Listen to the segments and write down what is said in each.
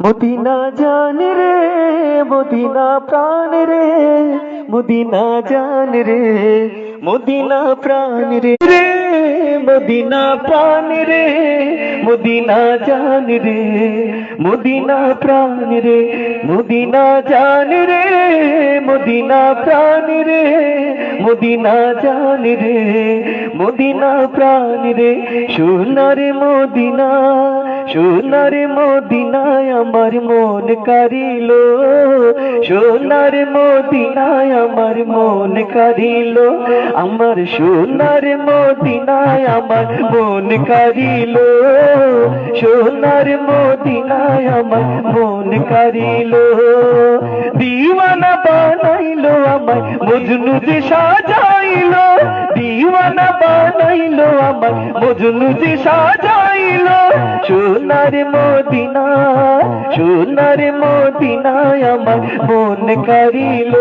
Medina জান রে Medina প্রাণ রে মদিনা জান রে মদিনা প্রাণ রে রে মদিনা প্রাণ রে মদিনা জান রে মদিনা প্রাণ রে মদিনা জান রে মদিনা প্রাণ রে মদিনা জান রে মদিনা প্রাণ রে সোনার মদিনা সোনার মদিনায় আমার মন কারিল, সোনার মদিনায় আমার মন কারিল, আমার সোনার মদিনায় আমার মন কারিল, সোনার মদিনায় আমার মন কারিল। দিওয়ানা বানাইলো আমায়, মজনু যে সাজাইলো। দিওয়ানা বানাইলো আমায়, মজনু যে সাজাইলো। সোনার মদিনা সোনার মদিনায় আমার মন কারিল।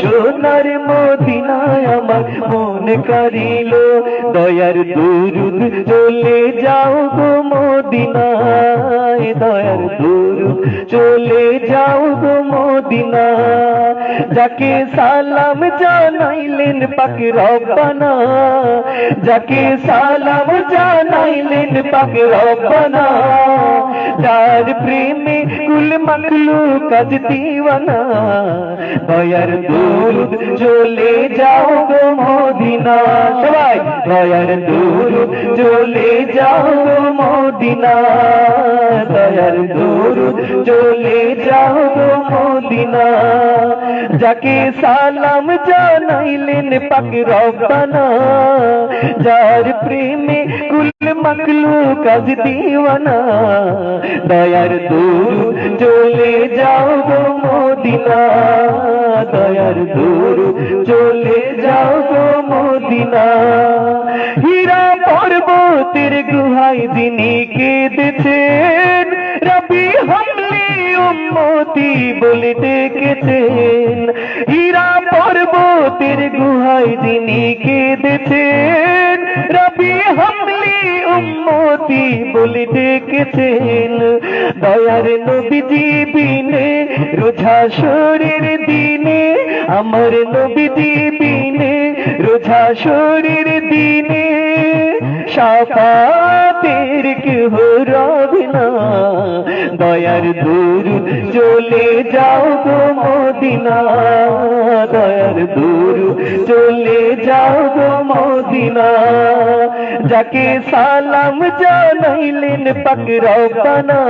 সোনার মদিনায় আমার মন কারিল। দয়ার দুরুদ চলে যাও গো মদিনায়। দয়ার দুরুদ চলে যাও গো মদিনা। যাকে সালাম জানাইলেন পাক রব্বানা, যাকে সালাম জানাইলেন পাক রব্বানা, যার প্রেমে কুল মকলু কাজ দিওয়ানা, দয়ার দুরুদ চলে যাও গো মদিনা, সবাই দয়ার দুরুদ চলে যাও গো মদিনা, দয়ার দুরুদ চলে যাও গো মদিনা। যাকে সালাম জানাইলেন পাক রব্বানা, যার প্রেমে কুল মকলু কাজ দিওয়ানা, দয়ার দূর চলে যাও গো মদিনা, দয়ার দূর চলে যাও গো মদিনা। হীরা পর্বতের গুহায় যিনি হামলি উম্মতি বলে ডেকেছেন। হীরা পর্বতের গুহায় যিনি কেঁদেছেন, রবি হামলি উম্মতি বলে ডেকেছেন। দয়ার নবীজি বিনে রোজা শরীর দিনে, আমার নবীজি বিনে রোজা শরীর দিনে সাফাতের কেহ রবে না দয়ার দূর চলে যাও গো মদিনা দয়ার দূর চলে যাও গো মদিনা যাকে সালাম জানাইলেন পাক রব্বানা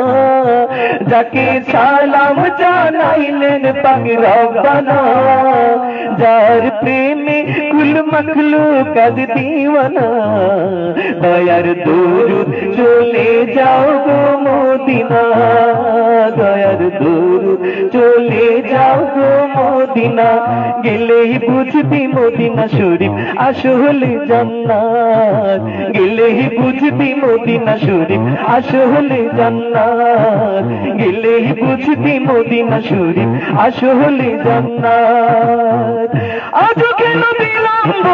যাকে সালাম জানাইলেন পাক রব্বানা যার প্রেমে কুল মখলু কাজ দিওয়ানা দয়ার দূর চলে যাও গো মদিনা, দয়ার দূর। চলে যাও গো মদিনা, গেলেই বুঝবি মদিনা শরীফ আসলে জান্নাত। গেলেই বুঝবি মদিনা শরীফ আসলে জান্নাত। গেলেই বুঝবি মদিনা শরীফ আসলে জান্নাত। আজ কেন বিলম্ব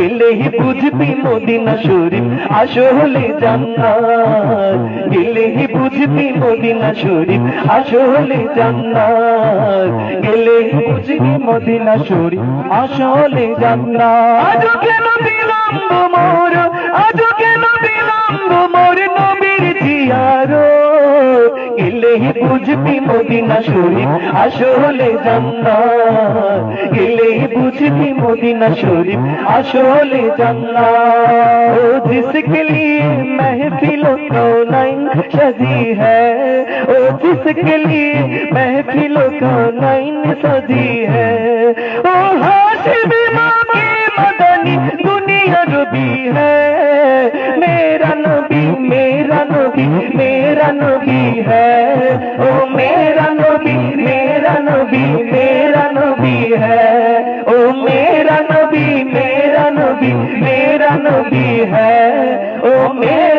গেলেই বুঝবি মদিনা শরীফ আসলে জান্নাত। গেলেই বুঝবি মদিনা শরীফ আসলে জান্নাত। গেলেই বুঝবি মদিনা শরীফ আসলে জান্নাত। مودی نشوریف اشول جنا پوچھ بھی مودی نشوری اشول جنا جس کے لیے میں بھی لوگوں سجی ہے جس کے لیے میں بھی لوگوں سجی ہے ربی ہے میرا نوی میرا نبی ہے او میرا نبی میرا نبی میرا نبی ہے او میرا نبی میرا نبی میرا نبی ہے او میرا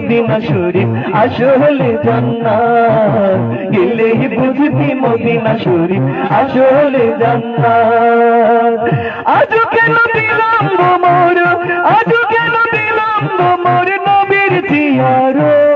মদিনা শরীফ আসলে জান্নাত। গেলেই বুঝবি মদিনা শরীফ আসলে জান্নাত। আজ কেন দিলাম মোর আজ কেন দিলাম মোর নবীর জিয়ারত?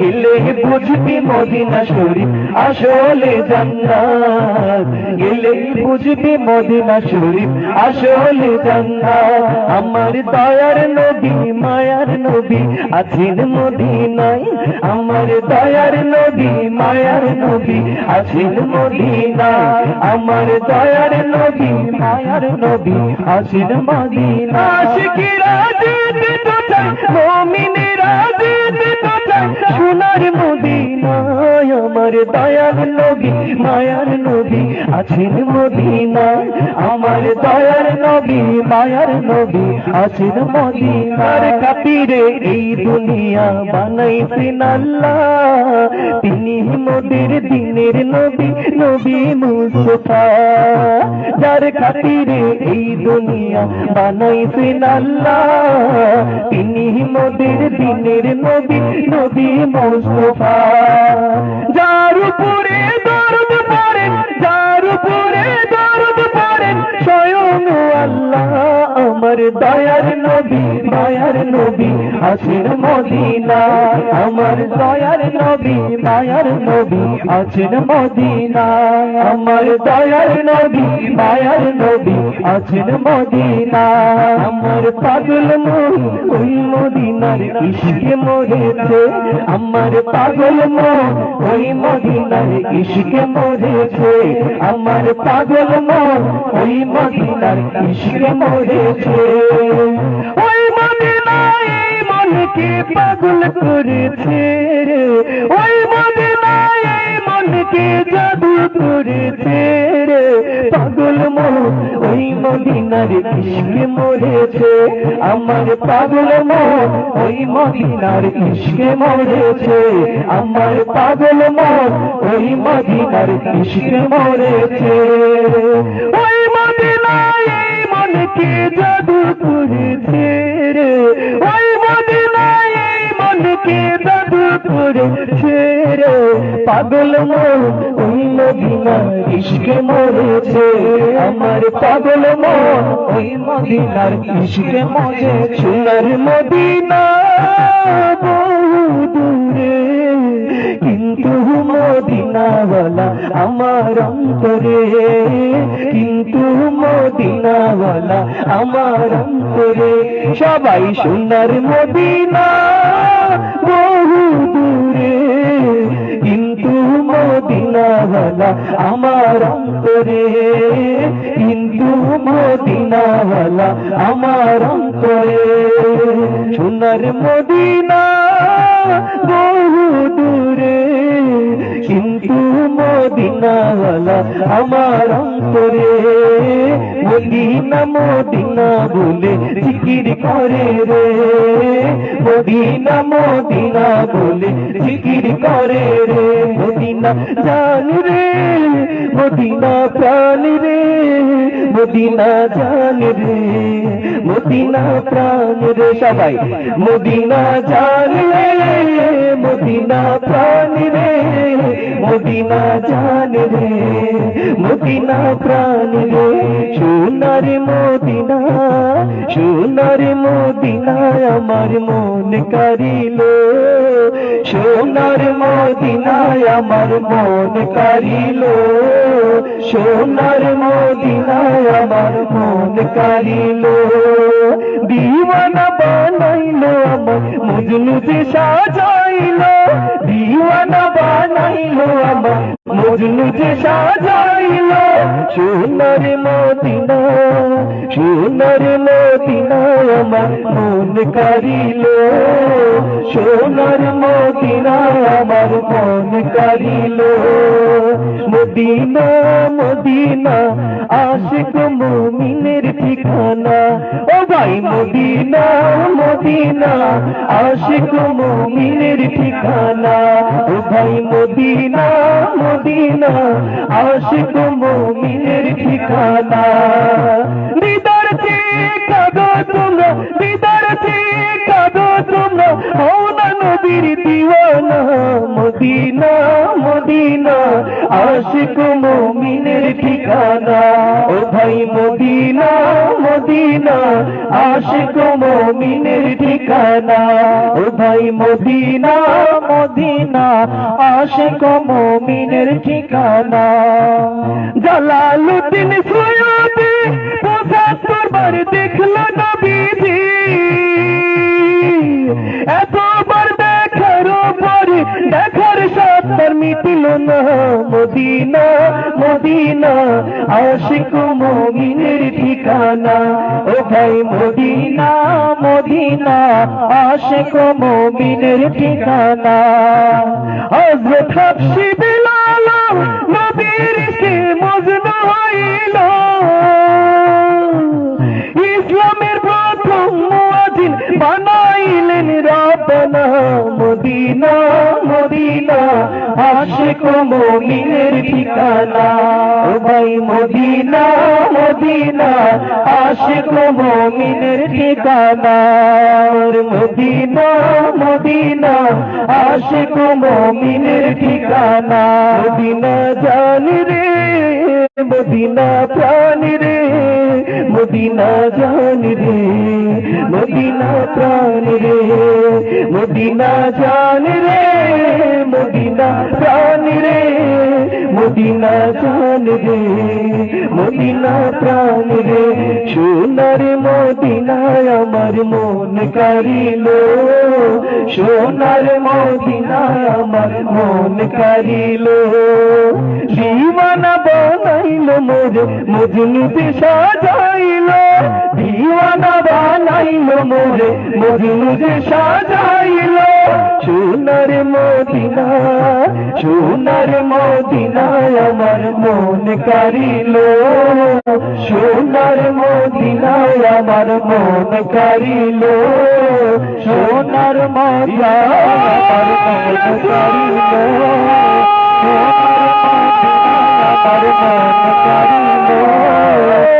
গেলে বুঝবি মদিনা শরীফ, আসলে জান্নাত। গেলে বুঝবি মদিনা শরীফ, আসলে জান্নাত। আমার দয়ার নবী, মায়ার নবী আছেন মদিনায়। আমার দয়ার নবী, মায়ার নবী আছেন মদিনায়। আমার দয়ার নবী, মায়ার নবী আছেন মদিনা আশিকিরা যেতে তো মুমিনেরা যেতে তো সোনার মদিনায় আমার দয়ার নবী, মায়ার নবী, আছেন মদিনায়। আমার দয়ার নবী, মায়ার নবী, আছেন মদিনার খাতিরে এই দুনিয়া বানাইছেন আল্লাহ। তিনি মোদের দিনের নবী নবী মুস্তফা। যার খাতিরে এই দুনিয়া বানাইছেন আল্লাহ। তিনি মোদের দিনের নবী নবী মুস্তফা যার উপরে দরদ পড়েন যার উপরে পড়েন স্বয়ং আল্লাহ আমার দয়ার নবী, মায়ার নবী, আছেন মদিনা আমার দয়ার নবী, মায়ার নবী, আছেন মদিনা আমার দয়ার নবী, মায়ার নবী, আছেন মদিনা আমার পাগল মন ওই মদিনার ইশকে মরেছে। আমার পাগল মন ওই মদিনার ইশকে মরেছে। আমার পাগল মন ওই মদিনার ইশকে মরেছে ওই মদিনায় মনকে পাগল করেছে ওই মদিনায় মনকে জাদু করেছে রে। পাগল মন, ওই মদিনার ইশকে মরেছে আমার পাগল মন, ওই মদিনার ইশকে মরেছে আমার পাগল মন, ওই মদিনার ইশকে মরেছে মনকে জাদু করেছে রে ওই মদিনায় জাদু করেছে রে পাগল মন ওই মদিনার ইশকে মরেছে। আমার পাগল মন, ওই মদিনার ইশকে মরেছে। সোনার মদিনা মদিনাওয়ালা আমার অন্তরে। কিন্তু মদিনাওয়ালা আমার অন্তরে। সবাই সোনার মদিনা বহু দূরে। কিন্তু মদিনাওয়ালা আমার অন্তরে। কিন্তু মদিনাওয়ালা আমার অন্তরে। সোনার মদিনা বহু কিন্তু মদিনাওয়ালা আমার অন্তরে মদিনা মদিনা বলে জিকির করে রে। মদিনা মদিনা বলে জিকির করে রে। মদিনা জান রে, মদিনা প্রাণ রে। মদিনা জান রে। মদিনা প্রাণ রে সবাই। মদিনা জান রে, মদিনা প্রাণ রে, মদিনা জান রে, মদিনা প্রাণ রে। সোনার মদিনা সোনার মদিনা আমার মন কারিল। সোনার মদিনা আমার মন কারিল। সোনার মদিনা আমার মন কারিল। দিওয়ানা বানাইলো আমার মজনু যে সাজাইলো দিওয়ানা বানাইলো আমার মজনু যে সাজাইলো সোনার মদিনা সোনার মদিনা আমার মন কারিল সোনার মদিনা আমার মন কারিল মদিনা মদিনা আশিক মুমিনের ঠিকানা ও ভাই মদিনা মদিনা, আশিক মমিনের ঠিকানা। ও ভাই মদিনা মদিনা, আশিক মমিনের ঠিকানা। দিদার কাদো তোমরা দিদার কাদো তোমরা হও না নবীর দিওয়ানা মদিনা মদিনা। আশিক মুমিনের ঠিকানা। ও ভাই মদিনা মদিনা। আশিক মুমিনের ঠিকানা। ও ভাই মদিনা মদিনা। আশিক মুমিনের ঠিকানা। জালালুদ্দিন সৈয়দি পঁচাত্তর বার দেখল নবীজি মিটিল না মদিনা মদিনা, আশিক মমিনের ঠিকানা। ও ভাই মদিনা মদিনা, আশিক মমিনের ঠিকানা। হযরত হাফসি বিলাল নবীর কে মজনু হইল? ইসলামের প্রথম মুয়াজিন বানাইলেন রব্বানা মদিনা মদিনা, আশিক মুমিনের ঠিকানা। ভাই মদিনা মদিনা, আশিক মুমিনের ঠিকানা। মদিনা মদিনা, আশিক মুমিনের ঠিকানা। মদিনা জানি রে, মদিনা প্রাণ রে, মদিনা জান রে। প্রাণ রে। মদিনা জান রে, মদিনা প্রাণ রে। মদিনা জান রে, মদিনা প্রাণ রে। সোনার মদিনায় আমার মন কারিল। সোনার মদিনায় আমার মন কারিল। দিওয়ানা বানাইল মোরে মজনুতে সাজাইল। দিওয়ানা বানাইল মোরে মজনুতে সাজাইল। সোনার মদিনা, সোনার মদিনায় আমার মন কারিল। সোনার মদিনায় আমার মন কারিল। সোনার মদিনায় আমার মন কারিল। সোনার মন কারিল।